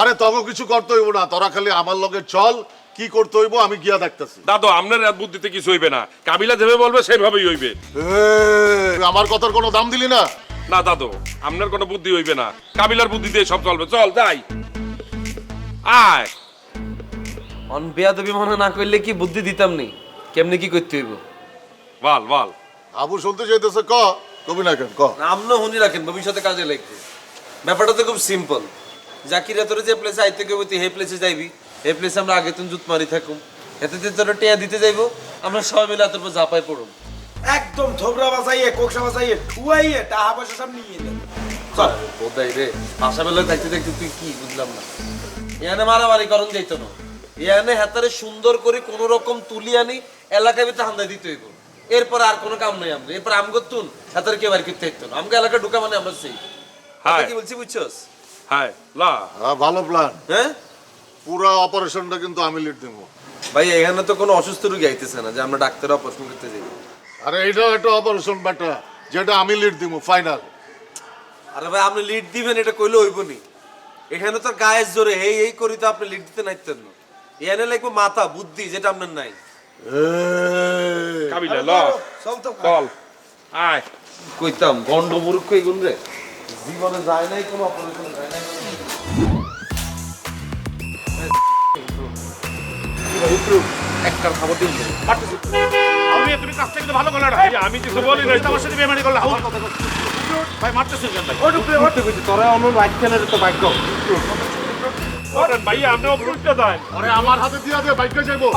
আরে তখন কিছু করতে হইব না তোরা খালি আমার লগে চল কি করতে হইব আমি গিয়া দেখতেছি। দাদু আপনার রাত বুদ্ধিতে কিছু হইবে না। কাবিলা যেভাবে বলবে সেভাবেই হইবে। আমার কথার কোনো দাম দিলি না? না দাদু আপনার কোনো বুদ্ধি হইবে না। কাবিলার বুদ্ধি দিয়ে সব চলবে। চল যাই। আয়। অন বেয়াদবি মনে না করলে কি বুদ্ধি দিতাম নি? কেমনে কি করতে হইব? বল বল। আবু শুনতে চাইতেছে ক? কবি না কেন ক? আমনো হুনি রাখেন ভবিষ্যতে কাজে লাগবে। ব্যাপারটা তো খুব সিম্পল জাকিরা তোর যে প্লেসে আইতে কেউ তুই হে প্লেসে যাইবি। হে প্লেসে আমরা আগে তুমি জুত মারি থাকুম। এতে তুই তোর টেয়া দিতে যাইবো আমরা সবাই মিলে তোর ঝাপাই পড়ুম একদম থোবরা বাজাইয়ে কোকসা বাজাইয়ে ঠুয়াইয়ে টাকা পয়সা সব নিয়ে নেন চল। বোধাই রে ভাষা বেলা দেখতে দেখতে তুই কি বুঝলাম না। এখানে মারামারি করন যাইতো না। এখানে হাতারে সুন্দর করে কোন রকম তুলি আনি এলাকা ভিতরে দিতে হইব। এরপর আর কোনো কাম নাই আমরা এরপর আম করতুন হাতারে কেউ আর করতে হইতো না। আমাকে এলাকা ঢুকা মানে আমরা সেই। কি বলছি বুঝছস? হাই লা। হ্যাঁ, ভালো প্ল্যান হ্যাঁ? পুরো অপারেশনটা কিন্তু আমি লিড দিব। ভাই এখানে তো কোনো অসুস্থ রোগী আইতেছে না যে আমরা ডাক্তার অপারেশন করতে যাই। আরে এইটাও একটা অপারেশন বেটা যেটা আমি লিড দিব ফাইনাল আরে ভাই আপনি লিড দিবেন এটা কইলে হইব নি এখানে তো গায়ের জোরে এই এই করি তো আপনি লিড দিতে নাইতেন না। এখানে লাগবে মাথা বুদ্ধি যেটা আপনার নাই। কাবিলা ল। চল তো। চল আয়। কইতাম গন্ড মূর্খ এগুন রে। জীবনে যায় নাই কোনো অপারেশন যায় নাই একটার খাবার দিন। আমি তুমি কাছ থেকে ভালো করলে না। আমি কিছু বলি না আমার সাথে বেমানি করলে হাউল কথা ভাই মারতেছেন কেন ভাই? তোরা অন্য রাইট খেলে তো ভাগ্য ওরেন ভাই দেন আরে আমার হাতে দিয়া দে বাইকে যাইবো।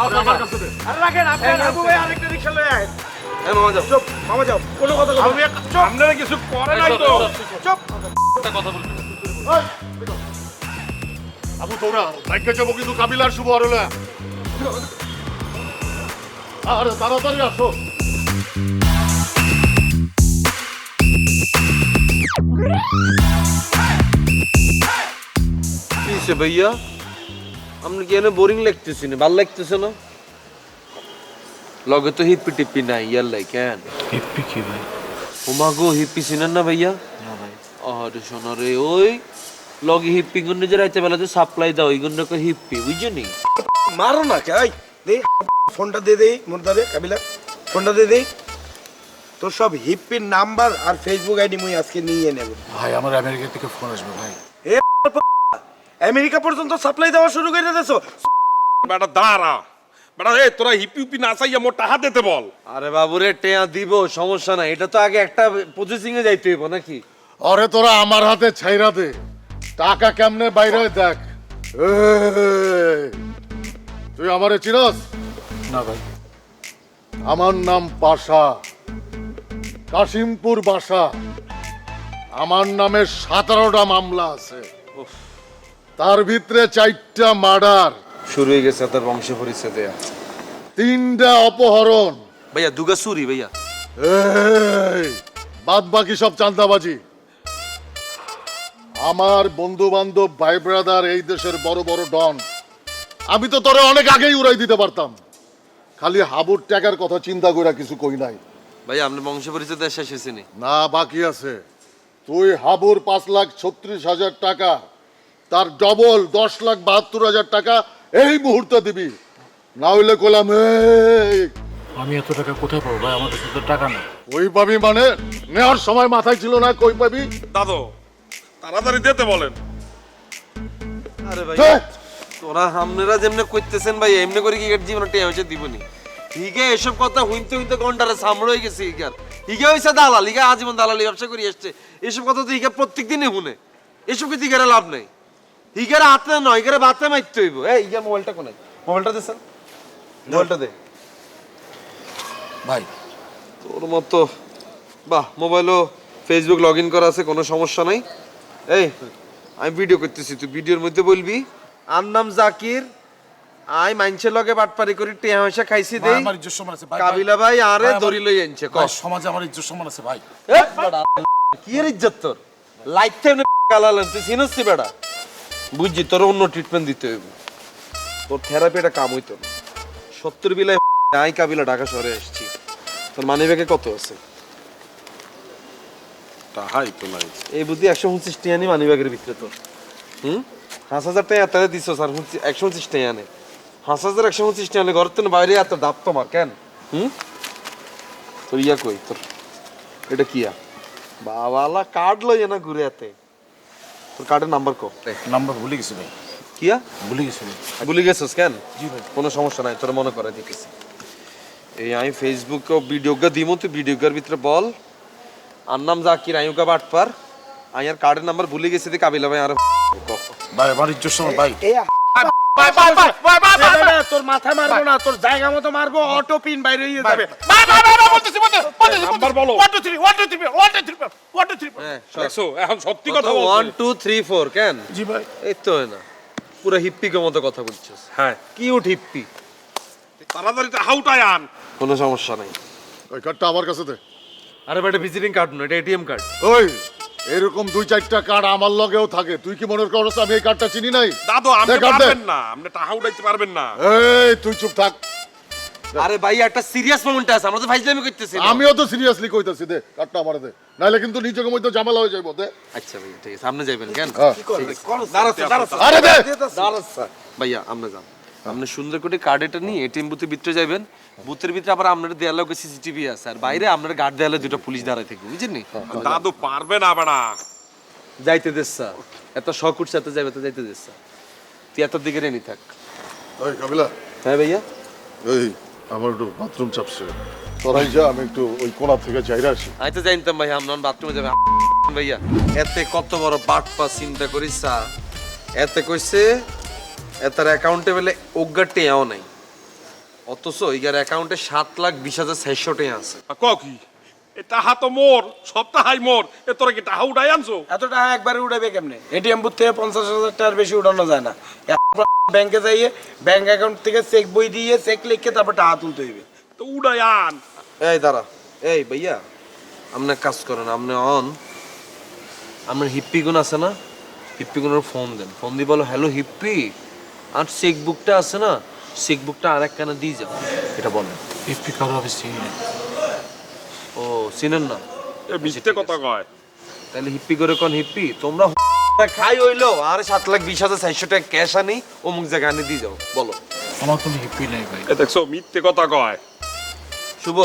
আমার কাছে দে। আরে রাখেন আপনি আবু ভাই আরেকটা রিকশা লয়ে আয় হ্যাঁ মামা যাও। চুপ মামা যাও কোনো কথা বলব আমি আপনারা কিছু করে নাই তো। চুপ। ওই, আবু তোরা বাইকে যাব কিন্তু কাবিলার শুভ আরলে আরে তাড়াতাড়ি আসো। কিসে ভাইয়া? আপনি কি এনে বোরিং লাগতেছে না ভালো লাগতেছে না? লগে তো হিপ্পি টিপ্পি নাই ইয়ার লাই কেন হিপ্পি কি ভাই ওমা গো হিপ্পি চিনেন না ভাইয়া না ভাই আরে শোনো রে ওই লগে হিপ্পি গুন্ডে যে রাইতে বেলাতে সাপ্লাই দাও ওই হিপ্পি বুঝছ নি মারো না কে এই দে ফোনটা দে দেই মুর্দারে কাবিলা ফোনটা দে দেই তোর সব হিপ্পির নাম্বার আর ফেসবুক আইডি মুই আজকে নিয়ে নেব ভাই আমার আমেরিকা থেকে ফোন আসবে ভাই এ আমেরিকা পর্যন্ত সাপ্লাই দেওয়া শুরু করে দিয়েছ বেটা দাঁড়া বেটা এ তোরা হিপি হিপি না চাইয়া মোর টাকা দিতে বল। আরে বাবুরে টেয়া দিব সমস্যা নাই। এটা তো আগে একটা প্রসেসিং এ যাইতে হইব নাকি? আরে তোরা আমার হাতে ছাইরা দে। টাকা কেমনে বাইরে হয় দেখ। এই, তুই আমারে চিনস? না ভাই। আমার নাম পাশা। কাশিমপুর বাসা। আমার নামে সতেরোটা মামলা আছে। তার ভিতরে চারটা মার্ডার। শুরু হয়ে গেছে তার বংশ পরিচয় দেয়া। তিনটা অপহরণ। ভাইয়া দুগা সুরি ভাইয়া। এই, বাদ বাকি সব চান্দাবাজি আমার বন্ধু বান্ধব ভাই ব্রাদার এই দেশের বড় বড় ডন। আমি তো তোরে অনেক আগেই উড়াই দিতে পারতাম। খালি হাবুর টাকার কথা চিন্তা করে কিছু কই নাই। ভাইয়া আপনার বংশ পরিচয় শেষ হয়েছে না বাকি আছে। তুই হাবুর পাঁচ লাখ ছত্রিশ হাজার টাকা তার ডবল দশ লাখ বাহাত্তর হাজার টাকা এই মুহূর্তে দিবি। না হইলে কলাম আমি এত টাকা কোথায় পাবো? ভাই আমার কাছে তো টাকা নেই। কই পাবি মানে? নেওয়ার সময় মাথায় ছিল না কই পাবি? দাদু তাড়াতাড়ি দিতে বলেন। আরে ভাই তোরা হামনেরা যেমনে কইতেছেন ভাই এমনি করে কি এর জীবনে টেয়া হইছে দিবনি। হিগে এসব কথা হইতে হইতে ঘন্টারে সামড়ে হয়ে গেছে হিগার হিগে হইছে দালাল হিগে আজীবন দালালি ব্যবসা করে এসছে এসব কথা তো হিগে প্রত্যেক দিনই শুনে। এসব কি হিগারে লাভ নাই? হিগারে হাতে নয় হিগারে বাতে মারতে হইব। এই মোবাইলটা কোনে মোবাইলটা দে স্যার। মোবাইলটা দে। ভাই। তোর মতো বাহ মোবাইলও ফেসবুক লগ ইন করা আছে কোনো সমস্যা নাই। এই আমি ভিডিও করতেছি তুই ভিডিওর মধ্যে বলবি আর নাম জাকির আই মাইনছে লগে বাটপারি করি টিয়া পয়সা খাইছি দেই। আমার ইজ্জত সম্মান আছে ভাই কাবিলা ভাই আরে দড়ি লই আনছে ক? সমাজে আমার ইজ্জত সম্মান আছে ভাই। কি এর ইজ্জত তোর? লাইফ টাইম কালালেন তুই চিনসছি বেটা বুঝছি তোর অন্য ট্রিটমেন্ট দিতে হইব। তোর থেরাপি এটা কাম হইতো না। সত্তর বিলায় আই কাবিলা ঢাকা শহরে এসেছি তোর মানি ব্যাগে কত আছে? তাহাই তো নাই। এই বুদ্ধি একশো উনত্রিশ টাকা নি মানিব্যাগের ভিতরে তো হুম? পাঁচ হাজার টাকা তাহলে দিছ, স্যার একশো উনত্রিশ টাকা নে। পাঁচ হাজার, একশো উনত্রিশ টাকা নে, ঘরের তো বাইরে এত দাপ তোমার, কেন? হুম? তোর ইয়া কই, তোর? এটা কিয়া বাবালা কার্ড লই না ঘুরে এতে? তোর কার্ডের নাম্বার কো। নাম্বার ভুলে গেছি ভাই। কিয়া ভুলে গেছি ভুলে গেছিস কেন? জি ভাই। কোনো সমস্যা নাই তোর মনে করে দিতেছি। এই আমি ফেসবুকে ভিডিওগা দিমু তুই ভিডিওগার ভিতরে বল। আর নাম জাকির আয়ুকা বাটপার। আয়ার কার্ডের নাম্বার ভুলে গেছি দি কাবিলা ভাই আর ভাই ইজ্জত সম্মান ভাই। তোর মাথা মারবো না তোর জায়গা মতো মারবো অটো পিন বাইরে হয়ে যাবে। ভাই ভাই ভাই বলতেছি বলতেছি নাম্বার বলো। 1 2 3 1 2 3 1 2 3 1 2 3 হ্যাঁ দেখছ এখন সত্যি কথা বলছো ওয়ান টু থ্রি ফোর কেন? জি ভাই। এই তো না। পুরো হিপ্পিকের মতো কথা বলছিস। হ্যাঁ। কিউট হিপ্পি তাড়াতাড়ি হাউটাই আন কোনো সমস্যা নাই। ওই কার্ডটা আমার কাছে দে। আরে বেটা ভিজিটিং কার্ড না এটা এটিএম কার্ড ওই। এরকম দুই চারটা কার্ড আমার লগেও থাকে। তুই কি মনে করছ আমি এই কার্ডটা চিনি নাই? দাদু আপনি। পারবেন না। আপনি টাকা উঠাইতে পারবেন না। এই তুই চুপ থাক। আরে ভাই একটা সিরিয়াস মোমেন্ট আছে আমরা তো ফাইজলামি করতেছি। আমিও তো সিরিয়াসলি কইতাছি দে কার্ডটা আমার দে। নাইলে কিন্তু নিজেকে মধ্যে ঝামেলা হয়ে যাইব দে। আচ্ছা ভাই ঠিক আছে সামনে যাবেন কেন? কি হ্যাঁ। দাঁড়াচ্ছে দাঁড়াচ্ছে আরে দে! ভাইয়া আপনি যান আপনি সুন্দর করে কার্ড এটা নিয়ে এটিএম বুথের ভিতরে যাবেন বুথের ভিতরে আবার আপনার দেয়ালে সিসিটিভি আছে। আর বাইরে আপনার গার্ড দেয়ালে দুটো পুলিশ দাঁড়ায় থাকবে বুঝছেন নি? দাদু পারবে না বেড়া। যাইতে দেস স্যার এত শখ উঠছে এত যাবে তো যাইতে দেস স্যার তুই এত দিকে রেনি থাক। ওই কাবিলা। হ্যাঁ ভাইয়া? এই আমার একটু বাথরুম চাপছে। তোরাই যা আমি একটু ওই কোণা থেকে চাইরা আসি। আমি তো জানতাম ভাই আমরা বাথরুমে যাবে ভাইয়া এতে কত বড় বাট পা চিন্তা করিস সা এতে কইছে এতার অ্যাকাউন্টে বলে অজ্ঞার টেয়াও নাই। অথচ ইগার অ্যাকাউন্টে সাত লাখ বিশ হাজার ছয়শো টেয়া আছে। ক কি? এ টাহা তো মোর সব টাহাই মোর। এ তোরা কি টাহা উঠাই আনছো? এত টাকা একবারে উঠাবে কেমনে? এটিএম বুথ থেকে পঞ্চাশ হাজার টাকার বেশি উঠানো যায় না। ব্যাংকে যাইয়ে ব্যাংক অ্যাকাউন্ট থেকে চেক বই দিয়ে চেক লিখে তারপর টাকা তুলতে হইবে। তো উঠাই আন। এই দাঁড়া। এই ভাইয়া আপনি কাজ করেন আপনি অন। আপনার হিপ্পি গুণ আছে না? হিপ্পি গুণের ফোন দেন। ফোন দিয়ে বলো হ্যালো হিপ্পি। আর চেক বুকটা আছে না চেক বুকটা আর এক কানে দিয়ে যাও। এটা বলেন। ইপি কারও অফিস ও চিনেন না? এ মিথ্যে কথা কয়। তাহলে হিপ্পি করে কোন হিপ্পি? তোমরা খাই হইল আর সাত লাখ বিশ হাজার চারশো টাকা ক্যাশ আনি অমুক জায়গায় আনি দিয়ে যাও বলো। আমার কোনো হিপি নেই ভাই। এ দেখছ মিথ্যে কথা কয়। শুভ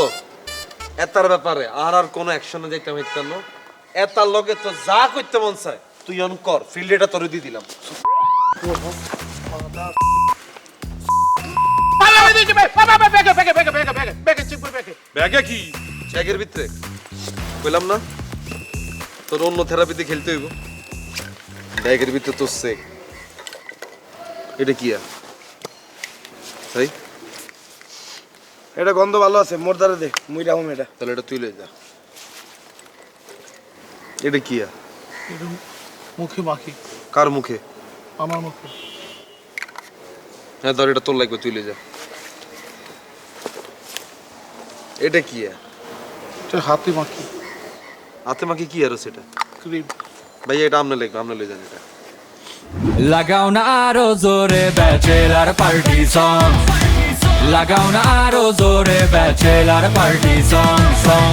এতার ব্যাপারে আর আর কোনো অ্যাকশনে যাইতে হইতাম না। এতার লগে তো যা করতে মন চায় তুই অন কর ফিল্ড এটা তোরে দিয়ে দিলাম। ব্যাগে কি? চেকের ভিতরে। কইলাম না তোর অন্য থেরাপিতে খেলতে হইব। ব্যাগের ভিতরে তোর চেক এটা কি আর? তাই এটা গন্ধ ভালো আছে মোর দ্বারা দে মুই রাহুম এটা। তাহলে এটা তুই লই যা। এটা কি আর? মুখে মাখি। কার মুখে? আমার মুখে। হ্যাঁ ধর এটা তোর লাগবে তুই যা। এটা কি হাতে মাখি। হাতে মাকে কি আর সেটা? ক্রিম। ভাই এটা আমনে লাগবে আমনে লই যান এটা লাগাও না আরও জোরে ব্যাচেলার পার্টি সং লাগাও না আরও জোরে ব্যাচেলার পার্টি সং সং